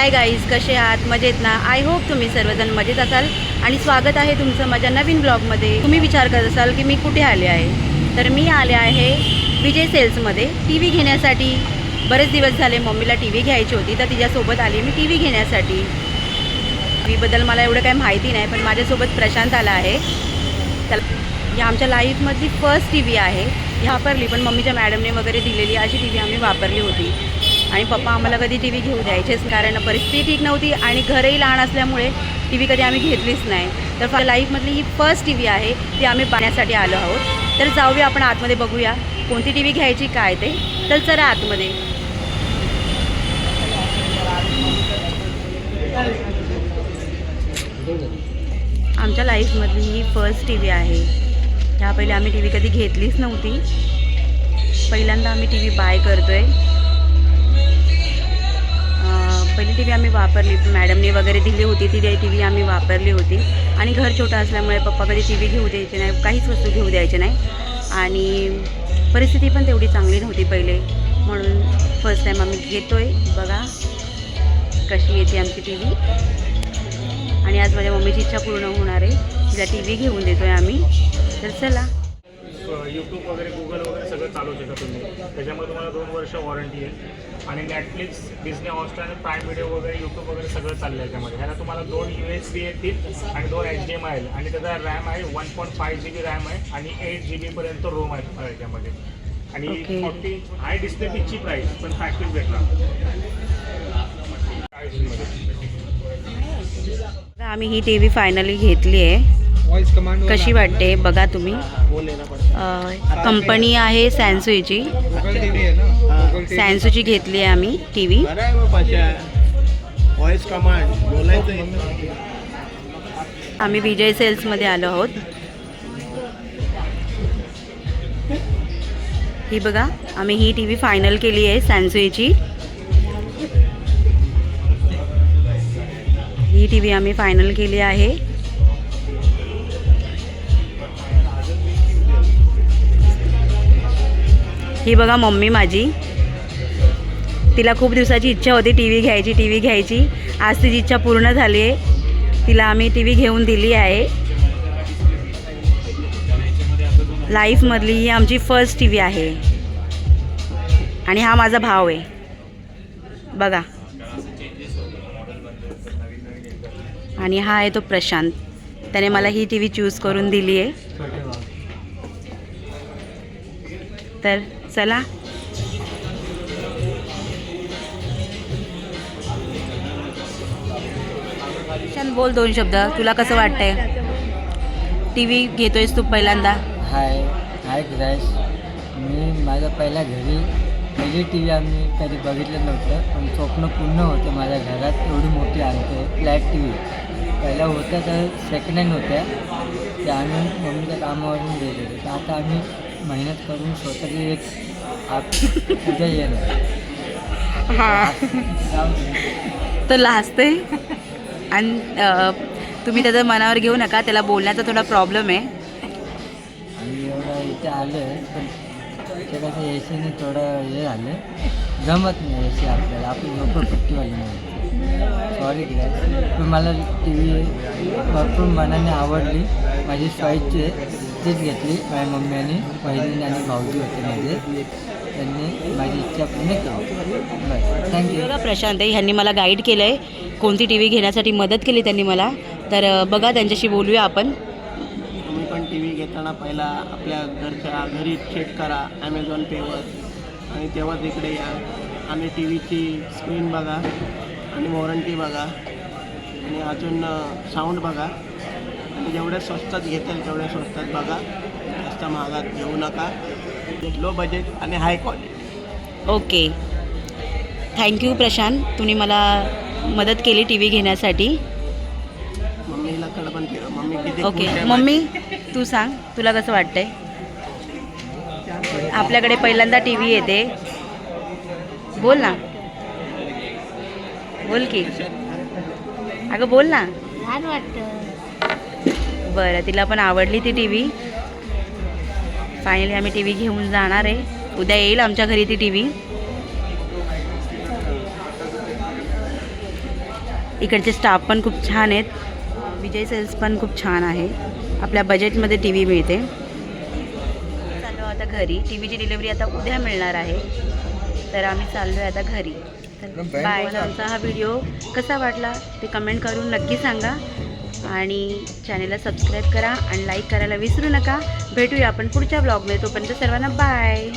Hi guys कसे आहात? मजेत ना? आय होप तुम्ही सर्वजण मजेत असाल आणि स्वागत आहे तुमचं माझ्या नवीन ब्लॉगमध्ये तुम्ही विचार करत असाल की मी कुठे आले आहे? तर मी आले आहे विजय सेल्समध्ये. टी व्ही घेण्यासाठी बरेच दिवस झाले मम्मीला टी व्ही घ्यायची होती तर तिच्यासोबत आली मी टी व्ही घेण्यासाठी. टी व्हीबद्दल मला एवढं काही माहिती नाही पण माझ्यासोबत प्रशांत आला आहे. त्याला ही आमच्या लाईफमधली फर्स्ट टी व्ही आहे. वापरली पण मम्मीच्या मॅडमने वगैरे दिलेली अशी टी व्ही आम्ही वापरली होती. आणि पप्पा आम्हाला कधी टी व्ही घेऊ द्यायचेच कारण परिस्थिती ठीक नव्हती आणि घरही लहान असल्यामुळे टी व्ही कधी आम्ही घेतलीच नाही. तर फ- लाईफमधली ही फर्स्ट टी व्ही आहे ती आम्ही पाहण्यासाठी आलो आहोत. तर जाऊया आपण आतमध्ये बघूया कोणती टी व्ही घ्यायची काय ते. तर चला आतमध्ये. आमच्या लाईफमधली ही फर्स्ट टी व्ही आहे. ह्या पहिले आम्ही टी व्ही कधी घेतलीच नव्हती. पहिल्यांदा आम्ही टी व्ही बाय करतो आहे पहिली टी व्ही आम्ही वापरली मॅडमने वगैरे दिली होती. ती टी व्ही आम्ही वापरली होती. आणि घर छोटं असल्यामुळे पप्पा कधी टी व्ही घेऊ द्यायचे नाही काहीच वस्तू घेऊ द्यायचे नाही. आणि परिस्थिती पण तेवढी चांगली नव्हती पहिले. म्हणून फर्स्ट टाईम आम्ही घेतो आहे बघा कशी येते आमची टी व्ही आणि आज माझ्या मम्मीची इच्छा पूर्ण होणार आहे. तिला टी व्ही घेऊन देतो आहे आम्ही तर चला. यूट्यूब वगैरे गुगल वगैरे सगळं चालू शकता तुम्ही. त्याच्यामध्ये तुम्हाला दोन वर्ष वॉरंटी आहे. आणि नेटफ्लिक्स डिस्नी हॉटस्टार आणि प्राईम व्हिडिओ वगैरे यूट्यूब वगैरे सगळं चाललं आहे त्याच्यामध्ये ह्याला तुम्हाला दोन यू एस बी येतील आणि दोन एच डी एम आय आणि त्याचा रॅम आहे one point five G B RAM आहे आणि एट जी बीपर्यंत रोम आहे तुम्हाला याच्यामध्ये आणि. फॉर्टी हाय डिस्प्ले पिचची प्राईस पण पॅकेज चाळीसमध्ये आम्ही ही टी व्ही फायनली घेतली आहे. कशी वाटते? बघा तुम्ही. कंपनी आहे टीव्ही सॅमसूची घेतली आहे आम्ही टी व्ही व्हॉइस कमांड बोलायचं. आम्ही विजय सेल्समध्ये आलो आहोत. ही बघा आम्ही ही टी व्ही फायनल केली आहे सॅमसुईची ही टी व्ही आम्ही फायनल केली आहे. ही बघा मम्मी माझी. तिला खूप दिवसाची इच्छा होती टी व्ही घ्यायची टी व्ही घ्यायची. आज तिची इच्छा पूर्ण झाली आहे तिला आम्ही टी व्ही घेऊन दिली आहे. लाईफमधली ही आमची फर्स्ट टी व्ही आहे. आणि हा माझा भाव आहे. बघा. आणि हा आहे तो प्रशांत. त्याने मला ही टी व्ही चूज करून दिली आहे तर चला. बोल दोन शब्द. तुला कसं वाटतंय? टी व्ही घेतोयस तू पहिल्यांदा? हाय. हाय क्रॅश मी माझ्या पहिल्या घरी पहिली टी व्ही आम्ही कधी बघितलं नव्हतं पण स्वप्न पूर्ण होतं माझ्या घरात एवढी मोठी आणते फ्लॅट टी व्ही पहिल्या होत्या तर सेकंड हँड होत्या. त्या आम्ही मम्मीच्या कामावरून देत होते तर आता आम्ही मेहनत करून स्वतःची एक आप उद्या येणार. तो लाजते आणि अ, तुम्ही त्याचं मनावर घेऊ नका त्याला बोलण्याचा थोडा प्रॉब्लेम आहे. आणि एवढं इथे आलं पण ते कसं ए सीने थोडं हे झालं. जमत नाही ए सी आपल्याला. आपण लोक पट्टीवाली नाही. सॉरी पण मला टी व्ही भरपूर मनाने आवडली. माझी आहे. तीच घेतली. माझ्या मम्मीने बहिणीने आणि भाऊजी होते माझे. त्यांनी माझी इच्छा पूर्ण केली. थँक्यू बघा प्रशांत आहे ह्यांनी मला गाईड केलं आहे कोणती टी व्ही घेण्यासाठी मदत केली त्यांनी मला. तर बघा त्यांच्याशी बोलूया आपण. तुम्ही पण टी व्ही घेताना पहिला आपल्या घरच्या घरी चेक करा. ॲमेझॉन पेवर आणि तेव्हा तिकडे या. आणि टी व्हीची स्क्रीन बघा. आणि वॉरंटी बघा. आणि अजून साऊंड बघा. आणि जेवढ्या स्वस्तात घेताल तेवढ्या स्वस्तात बघा. जास्त महागात घेऊ नका. लो बजेट आणि high quality okay thank you Prashant तुम्ही मला मदत केली टी व्ही घेण्यासाठी. मम्मीला पण मम्मी किती ओके मम्मी तू सांग तुला कसं वाटतंय? आपल्याकडे पहिल्यांदा टी व्ही येते. बोल ना. बोल की. अगं बोल ना. छान वाटतं. बरं तिला पण आवडली ती टी व्ही. फायनली आम्ही टी व्ही घेऊन जाणार आहे. उद्या येईल आमच्या घरी ती टी व्ही. इकडचे स्टाफ पण खूप छान आहेत. विजय सेल्स पण खूप छान आहे. आपल्या बजेटमध्ये टी व्ही मिळते. चाललो आता घरी. टी व्हीची डिलिव्हरी आता उद्या मिळणार आहे. तर आम्ही चाललो आहे आता घरी. तर बाय आमचा हा व्हिडिओ कसा वाटला ते कमेंट करून नक्की सांगा. आणि चॅनेलला सबस्क्राईब करा आणि लाईक करायला विसरू नका. भेटूया आपण पुढच्या ब्लॉगमध्ये तोपर्यंत सर्वांना बाय